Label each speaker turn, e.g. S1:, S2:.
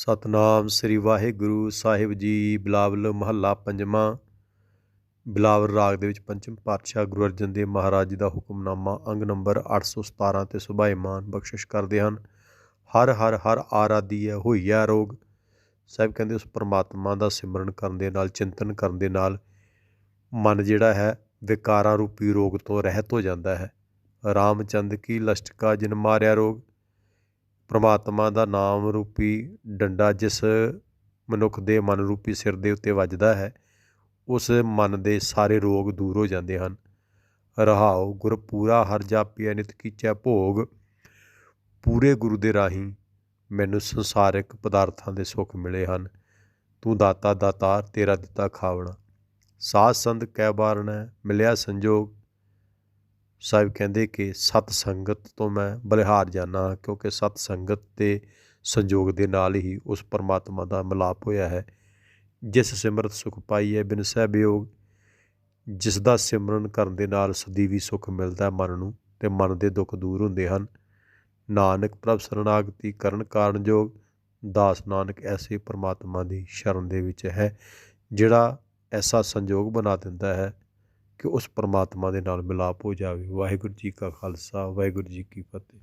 S1: ਸਤਨਾਮ ਸ੍ਰੀ ਵਾਹਿਗੁਰੂ ਸਾਹਿਬ ਜੀ, ਬਿਲਾਵਲ ਮਹੱਲਾ ਪੰਜਵਾਂ। ਬਿਲਾਵਲ ਰਾਗ ਦੇ ਵਿੱਚ ਪੰਚਮ ਪਾਤਸ਼ਾਹ ਗੁਰੂ ਅਰਜਨ ਦੇਵ ਮਹਾਰਾਜ ਜੀ ਦਾ ਹੁਕਮਨਾਮਾ ਅੰਗ ਨੰਬਰ 817 ਤੇ ਸੁਭਾਈਮਾਨ ਬਖਸ਼ਿਸ਼ ਕਰਦੇ ਹਨ। ਹਰ ਹਰ ਹਰ ਆਰਾਦੀ ਹੈ ਹੋਈਆ ਰੋਗ। ਸਾਹਿਬ ਕਹਿੰਦੇ, ਉਸ ਪਰਮਾਤਮਾ ਦਾ ਸਿਮਰਨ ਕਰਨ ਦੇ ਨਾਲ, ਚਿੰਤਨ ਕਰਨ ਦੇ ਨਾਲ ਮਨ ਜਿਹੜਾ ਹੈ ਵਿਕਾਰਾਂ ਰੂਪੀ ਰੋਗ ਤੋਂ ਰਹਿਤ ਹੋ ਜਾਂਦਾ ਹੈ। ਰਾਮਚੰਦ ਕੀ ਲਸ਼ਟਕਾ ਜਿਨ ਮਾਰਿਆ ਰੋਗ? ਪਰਮਾਤਮਾ ਦਾ ਨਾਮ ਰੂਪੀ ਡੰਡਾ ਜਿਸ ਮਨੁੱਖ ਦੇ ਮਨ ਰੂਪੀ ਸਿਰ ਦੇ ਉੱਤੇ ਵੱਜਦਾ ਹੈ, ਉਸ ਮਨ ਦੇ ਸਾਰੇ ਰੋਗ ਦੂਰ ਹੋ ਜਾਂਦੇ ਹਨ। ਰਹਾਉ ਗੁਰ ਪੂਰਾ ਹਰ ਜਾਪਿਆ ਨਿਤ ਕੀਚੈ ਭੋਗ, ਪੂਰੇ ਗੁਰੂ ਦੇ ਰਾਹੀਂ ਮੈਨੂੰ ਸੰਸਾਰਿਕ ਪਦਾਰਥਾਂ ਦੇ ਸੁੱਖ ਮਿਲੇ ਹਨ। ਤੂੰ ਦਾਤਾ ਦਾਤਾਰ ਤੇਰਾ ਦਿੱਤਾ ਖਾਵਣਾ। ਸਾਧ ਸੰਤ ਕਹਿ ਬਾਰਣਾ, ਮਿਲਿਆ ਸੰਜੋਗ ਸਾਹਿਬ ਕਹਿੰਦੇ ਕਿ ਸਤ ਸੰਗਤ ਤੋਂ ਮੈਂ ਬਲਿਹਾਰ ਜਾਣਾ ਹਾਂ, ਕਿਉਂਕਿ ਸਤ ਸੰਗਤ ਤੇ ਸੰਜੋਗ ਦੇ ਨਾਲ ਹੀ ਉਸ ਪਰਮਾਤਮਾ ਦਾ ਮਿਲਾਪ ਹੋਇਆ ਹੈ। ਜਿਸ ਸਿਮਰਤ ਸੁਖ ਪਾਈ ਹੈ ਬਿਨ ਸਹਿ ਜਿਸ ਦਾ ਸਿਮਰਨ ਕਰਨ ਦੇ ਨਾਲ ਸਦੀਵੀ ਸੁਖ ਮਿਲਦਾ ਹੈ ਮਨ ਨੂੰ ਤੇ ਮਨ ਦੇ ਦੁੱਖ ਦੂਰ ਹੁੰਦੇ ਹਨ। ਨਾਨਕ ਪ੍ਰਭ ਸਰਣਾਗਤੀ ਕਰਨ ਕਾਰਨ ਜੋਗ, ਦਾਸ ਨਾਨਕ ਐਸੇ ਪਰਮਾਤਮਾ ਦੀ ਸ਼ਰਨ ਦੇ ਵਿੱਚ ਹੈ, ਜਿਹੜਾ ਐਸਾ ਸੰਜੋਗ ਬਣਾ ਦਿੰਦਾ ਹੈ। ਕਿ ਉਸ ਪਰਮਾਤਮਾ ਦੇ ਨਾਲ ਮਿਲਾਪ ਹੋ ਜਾਵੇ। ਵਾਹਿਗੁਰੂ ਜੀ ਕਾ ਖਾਲਸਾ, ਵਾਹਿਗੁਰੂ ਜੀ ਕੀ ਫਤਿਹ।